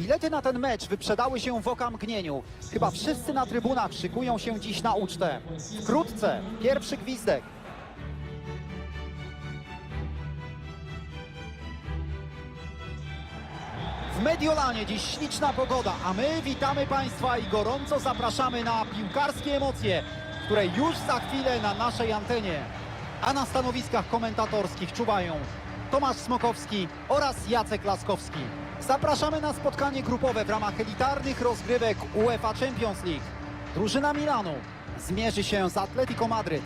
Bilety na ten mecz wyprzedały się w okamgnieniu. Chyba wszyscy na trybunach szykują się dziś na ucztę. Wkrótce pierwszy gwizdek. W Mediolanie dziś śliczna pogoda, a my witamy Państwa i gorąco zapraszamy na piłkarskie emocje, które już za chwilę na naszej antenie. A na stanowiskach komentatorskich czuwają Tomasz Smokowski oraz Jacek Laskowski. Zapraszamy na spotkanie grupowe w ramach elitarnych rozgrywek UEFA Champions League. Drużyna Milanu zmierzy się z Atletico Madryt.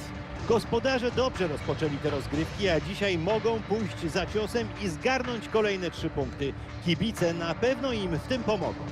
Gospodarze dobrze rozpoczęli te rozgrywki, a dzisiaj mogą pójść za ciosem i zgarnąć kolejne trzy punkty. Kibice na pewno im w tym pomogą.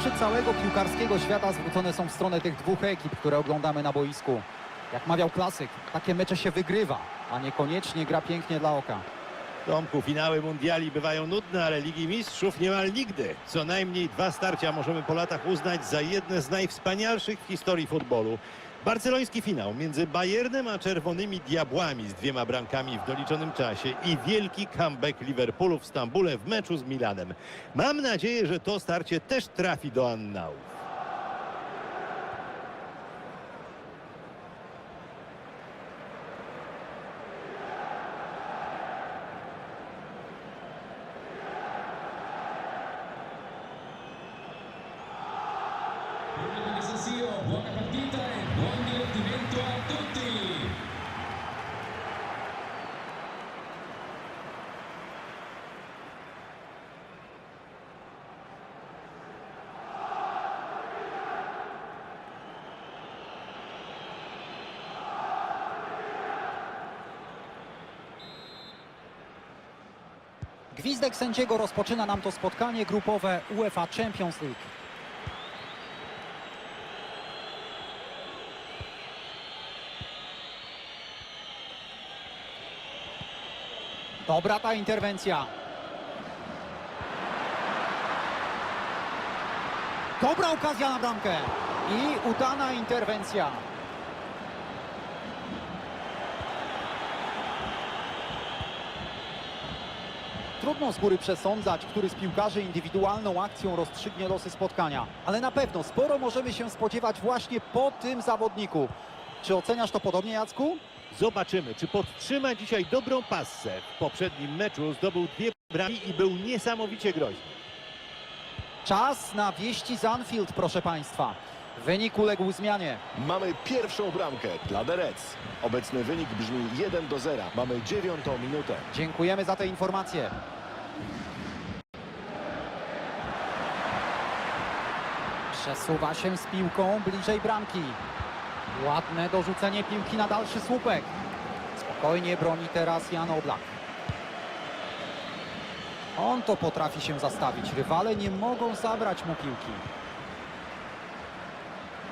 Oczy całego piłkarskiego świata zwrócone są w stronę tych dwóch ekip, które oglądamy na boisku. Jak mawiał klasyk, takie mecze się wygrywa, a niekoniecznie gra pięknie dla oka. Tomku, finały mundiali bywają nudne, ale Ligi Mistrzów niemal nigdy. Co najmniej dwa starcia możemy po latach uznać za jedne z najwspanialszych w historii futbolu. Barceloński finał między Bayernem a Czerwonymi Diabłami z dwiema bramkami w doliczonym czasie i wielki comeback Liverpoolu w Stambule w meczu z Milanem. Mam nadzieję, że to starcie też trafi do annałów. Buona partita e buon divertimento a tutti! Gwizdek sędziego rozpoczyna nam to spotkanie grupowe UEFA Champions League. Dobra ta interwencja. Dobra okazja na bramkę. I udana interwencja. Trudno z góry przesądzać, który z piłkarzy indywidualną akcją rozstrzygnie losy spotkania, ale na pewno sporo możemy się spodziewać właśnie po tym zawodniku. Czy oceniasz to podobnie, Jacku? Zobaczymy, czy podtrzyma dzisiaj dobrą passę. W poprzednim meczu zdobył dwie brami i był niesamowicie groźny. Czas na wieści z Anfield, proszę Państwa. Wynik uległ zmianie. Mamy pierwszą bramkę dla The Reds. Obecny wynik brzmi 1 do 0. Mamy dziewiątą minutę. Dziękujemy za te informacje. Przesuwa się z piłką bliżej bramki. Ładne dorzucenie piłki na dalszy słupek. Spokojnie broni teraz Jan Oblak. On to potrafi się zastawić. Rywale nie mogą zabrać mu piłki.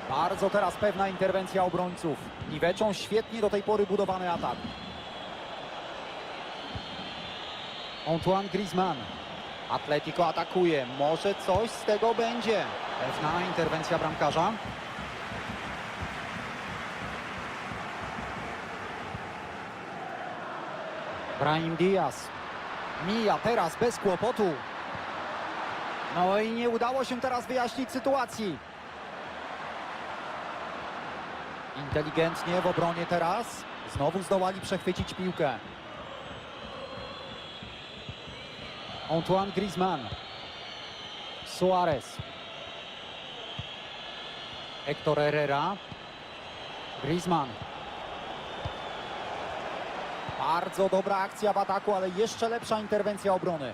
Bardzo teraz pewna interwencja obrońców. Niweczą świetnie do tej pory budowany atak. Antoine Griezmann. Atletico atakuje. Może coś z tego będzie. Pewna interwencja bramkarza. Brahim Diaz. Mija teraz bez kłopotu. No i nie udało się teraz wyjaśnić sytuacji. Inteligentnie w obronie teraz. Znowu zdołali przechwycić piłkę. Antoine Griezmann. Suarez. Hector Herrera. Griezmann. Bardzo dobra akcja w ataku, ale jeszcze lepsza interwencja obrony.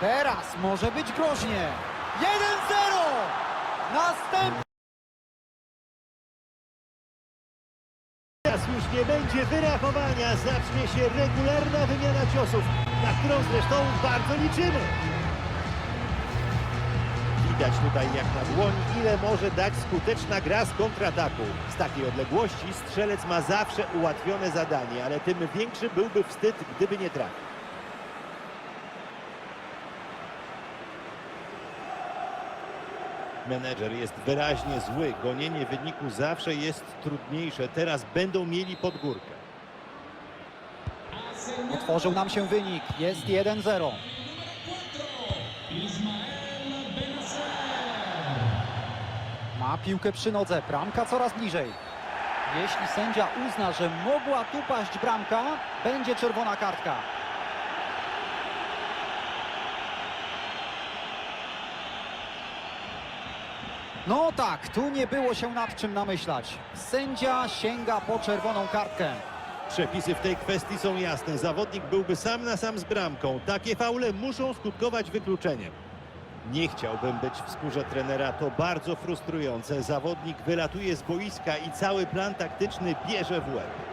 Teraz może być groźnie. 1-0! Następny Teraz już nie będzie wyrachowania, zacznie się regularna wymiana ciosów, na którą zresztą bardzo liczymy. Widać tutaj jak na dłoni, ile może dać skuteczna gra z kontrataku. Z takiej odległości strzelec ma zawsze ułatwione zadanie, ale tym większy byłby wstyd, gdyby nie trafił. Menedżer jest wyraźnie zły. Gonienie wyniku zawsze jest trudniejsze. Teraz będą mieli pod górkę. Otworzył nam się wynik. Jest 1-0. Piłkę przy nodze. Bramka coraz bliżej. Jeśli sędzia uzna, że mogła tu paść bramka, będzie czerwona kartka. No tak, tu nie było się nad czym namyślać. Sędzia sięga po czerwoną kartkę. Przepisy w tej kwestii są jasne. Zawodnik byłby sam na sam z bramką. Takie faule muszą skutkować wykluczeniem. Nie chciałbym być w skórze trenera. To bardzo frustrujące. Zawodnik wylatuje z boiska i cały plan taktyczny bierze w łeb.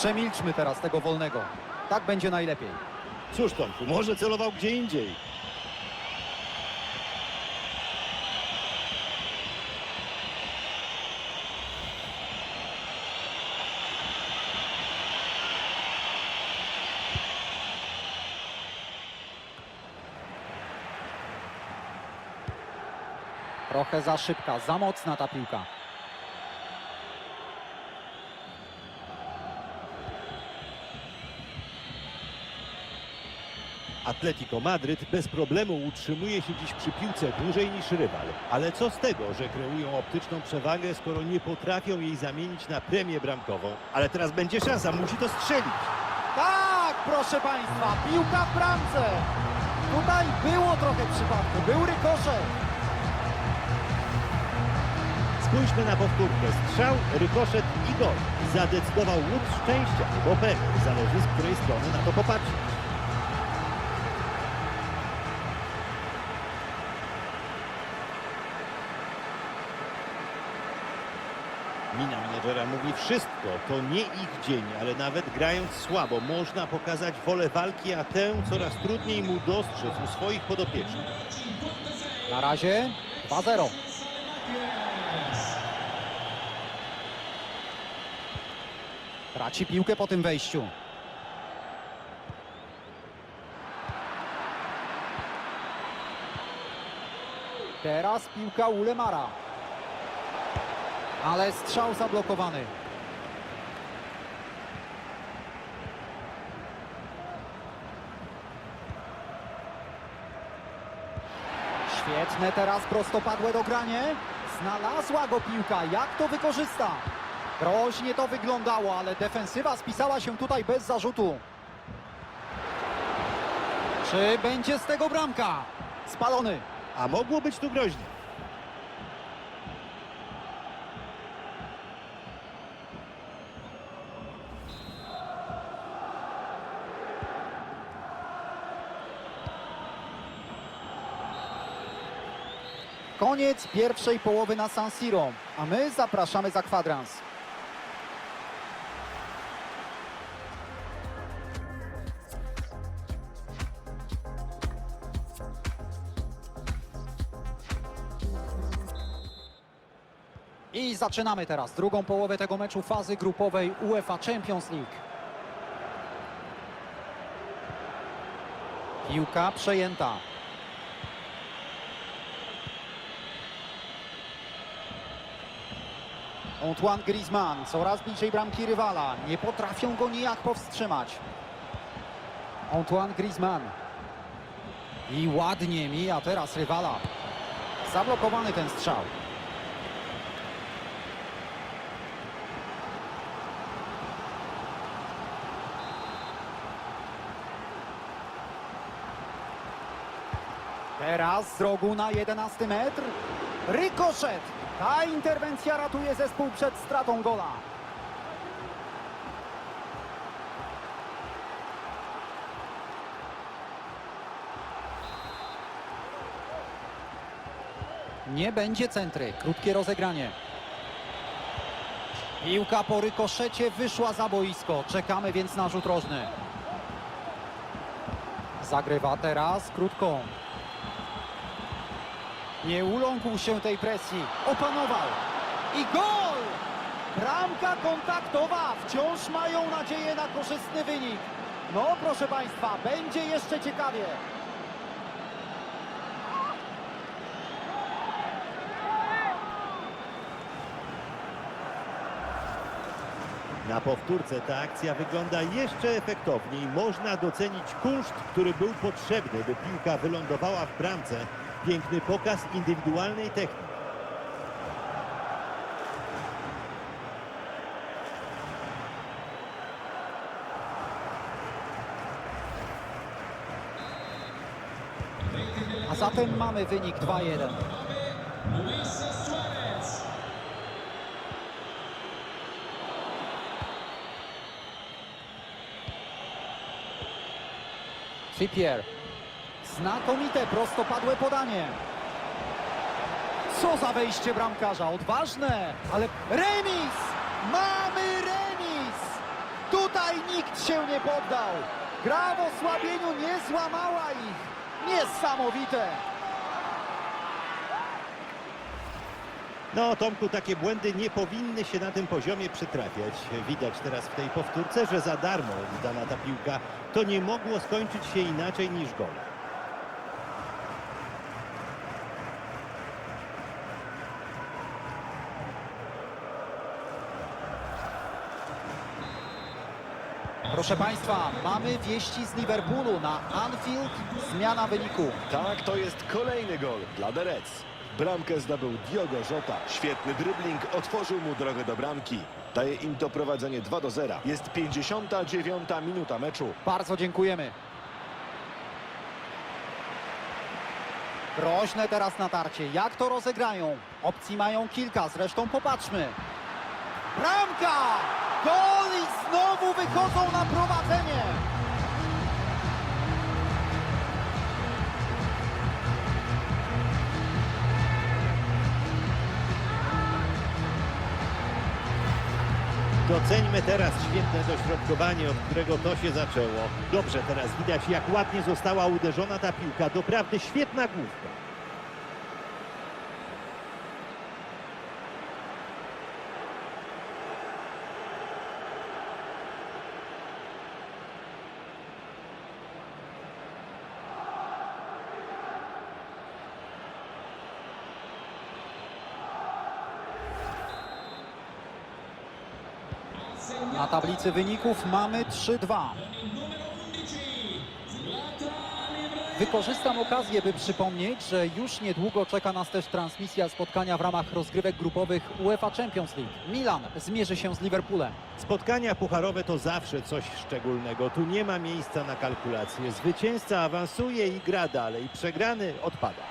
Przemilczmy teraz tego wolnego. Tak będzie najlepiej. Cóż Tomku, może celował gdzie indziej. Trochę za szybka, za mocna ta piłka. Atletico Madryt bez problemu utrzymuje się dziś przy piłce dłużej niż rywal. Ale co z tego, że kreują optyczną przewagę, skoro nie potrafią jej zamienić na premię bramkową? Ale teraz będzie szansa, musi to strzelić. Tak, proszę Państwa, piłka w bramce. Tutaj było trochę przypadku, był rykoszet. Spójrzmy na powtórkę. Strzał, rykoszet i gol. Zadecydował łód szczęścia, bo pewnie zależy z której strony na to popatrzeć. Menedżera mówi wszystko. To nie ich dzień, ale nawet grając słabo można pokazać wolę walki, a tę coraz trudniej mu dostrzec u swoich podopiecznych. Na razie 2-0. Traci piłkę po tym wejściu. Teraz piłka Ulemara. Ale strzał zablokowany. Świetne teraz prostopadłe dogranie. Znalazła go piłka. Jak to wykorzysta? Groźnie to wyglądało, ale defensywa spisała się tutaj bez zarzutu. Czy będzie z tego bramka? Spalony. A mogło być tu groźnie. Koniec pierwszej połowy na San Siro, a my zapraszamy za kwadrans. I zaczynamy teraz drugą połowę tego meczu fazy grupowej UEFA Champions League. Piłka przejęta. Antoine Griezmann coraz bliżej bramki rywala. Nie potrafią go nijak powstrzymać. Antoine Griezmann. I ładnie mija teraz rywala. Zablokowany ten strzał. Teraz z rogu na 11 metr. Rykoszet ta interwencja ratuje zespół przed stratą gola. Nie będzie centry. Krótkie rozegranie. Piłka po rykoszecie wyszła za boisko. Czekamy więc na rzut rożny. Zagrywa teraz krótką. Nie uląkł się tej presji. Opanował. I gol! Bramka kontaktowa. Wciąż mają nadzieję na korzystny wynik. No proszę Państwa, będzie jeszcze ciekawie. Na powtórce ta akcja wygląda jeszcze efektowniej. Można docenić kunszt, który był potrzebny, by piłka wylądowała w bramce. Piękny pokaz indywidualnej techniki. A zatem mamy wynik 2-1. Luis Suarez. Trippier. Znakomite prostopadłe podanie. Co za wejście bramkarza, odważne, ale remis! Mamy remis! Tutaj nikt się nie poddał. Gra w osłabieniu nie złamała ich. Niesamowite! No, Tomku, takie błędy nie powinny się na tym poziomie przytrafiać. Widać teraz w tej powtórce, że za darmo oddana ta piłka. To nie mogło skończyć się inaczej niż gol. Proszę Państwa, mamy wieści z Liverpoolu na Anfield. Zmiana wyniku. Tak, to jest kolejny gol dla The Reds. Bramkę zdobył Diogo Jota. Świetny dribbling otworzył mu drogę do bramki. Daje im to prowadzenie 2 do 0. Jest 59 minuta meczu. Bardzo dziękujemy. Groźne teraz natarcie. Jak to rozegrają? Opcji mają kilka, zresztą popatrzmy. Bramka! Gol znowu wychodzą na prowadzenie. Doceńmy teraz świetne dośrodkowanie, od którego to się zaczęło. Dobrze teraz widać, jak ładnie została uderzona ta piłka. Doprawdy świetna główka. Na tablicy wyników mamy 3-2. Wykorzystam okazję, by przypomnieć, że już niedługo czeka nas też transmisja spotkania w ramach rozgrywek grupowych UEFA Champions League. Milan zmierzy się z Liverpoolem. Spotkania pucharowe to zawsze coś szczególnego. Tu nie ma miejsca na kalkulacje. Zwycięzca awansuje i gra dalej. Przegrany odpada.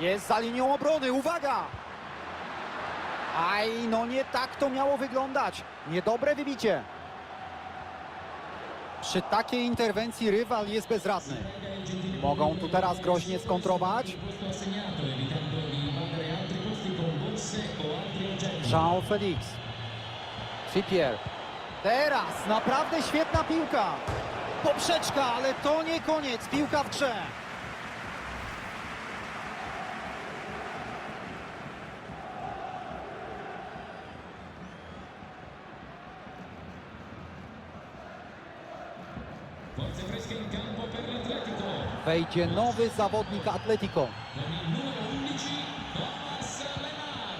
Jest za linią obrony, uwaga! Aj, no nie tak to miało wyglądać. Niedobre wybicie. Przy takiej interwencji rywal jest bezradny. Mogą tu teraz groźnie skontrować. Jean Felix. Trippier. Teraz naprawdę świetna piłka. Poprzeczka, ale to nie koniec. Piłka w grze. Wejdzie nowy zawodnik Atletico. Con il numero 11, Thomas Lemar.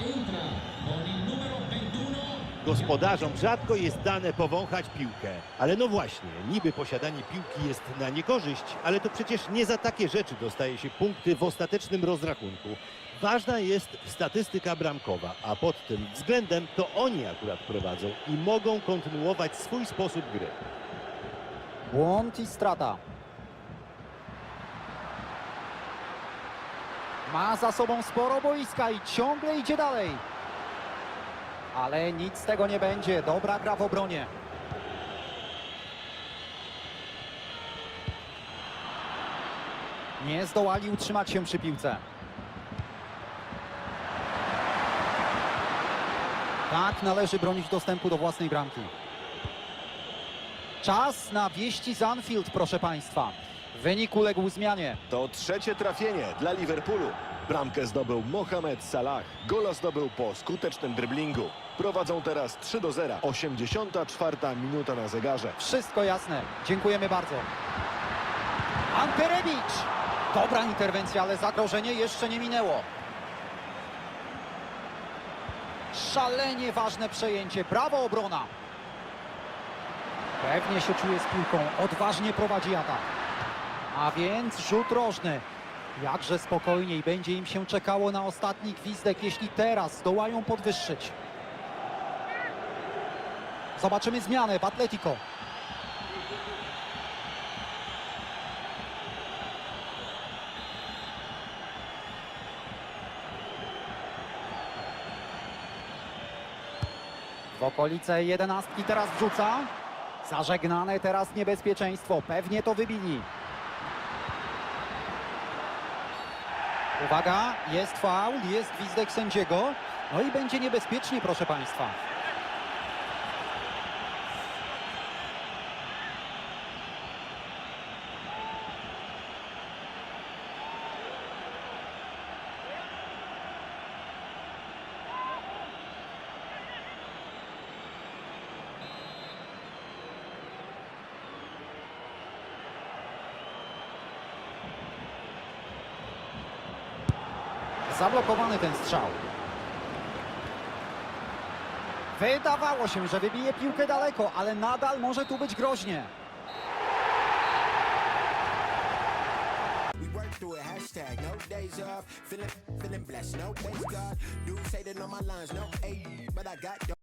Entra con il numero 21, Gospodarzom rzadko jest dane powąchać piłkę. Ale no właśnie, niby posiadanie piłki jest na niekorzyść, ale to przecież nie za takie rzeczy dostaje się punkty w ostatecznym rozrachunku. Ważna jest statystyka bramkowa, a pod tym względem to oni akurat prowadzą i mogą kontynuować swój sposób gry. Błąd i strata. Ma za sobą sporo boiska i ciągle idzie dalej. Ale nic z tego nie będzie. Dobra gra w obronie. Nie zdołali utrzymać się przy piłce. Tak należy bronić dostępu do własnej bramki. Czas na wieści z Anfield, proszę Państwa. Wynik uległ zmianie. To trzecie trafienie dla Liverpoolu. Bramkę zdobył Mohamed Salah. Gola zdobył po skutecznym dryblingu. Prowadzą teraz 3 do 0. 84 minuta na zegarze. Wszystko jasne. Dziękujemy bardzo. Ante Rebic. Dobra interwencja, ale zagrożenie jeszcze nie minęło. Szalenie ważne przejęcie. Brawo obrona. Pewnie się czuje z piłką. Odważnie prowadzi atak. A więc rzut rożny. Jakże spokojniej będzie im się czekało na ostatni gwizdek, jeśli teraz zdołają podwyższyć. Zobaczymy zmianę w Atletico. W okolice jedenastki teraz wrzuca. Zażegnane teraz niebezpieczeństwo. Pewnie to wybili. Uwaga, jest faul, jest gwizdek sędziego. No i będzie niebezpiecznie, proszę Państwa. Zablokowany ten strzał. Wydawało się, że wybije piłkę daleko, ale nadal może tu być groźnie.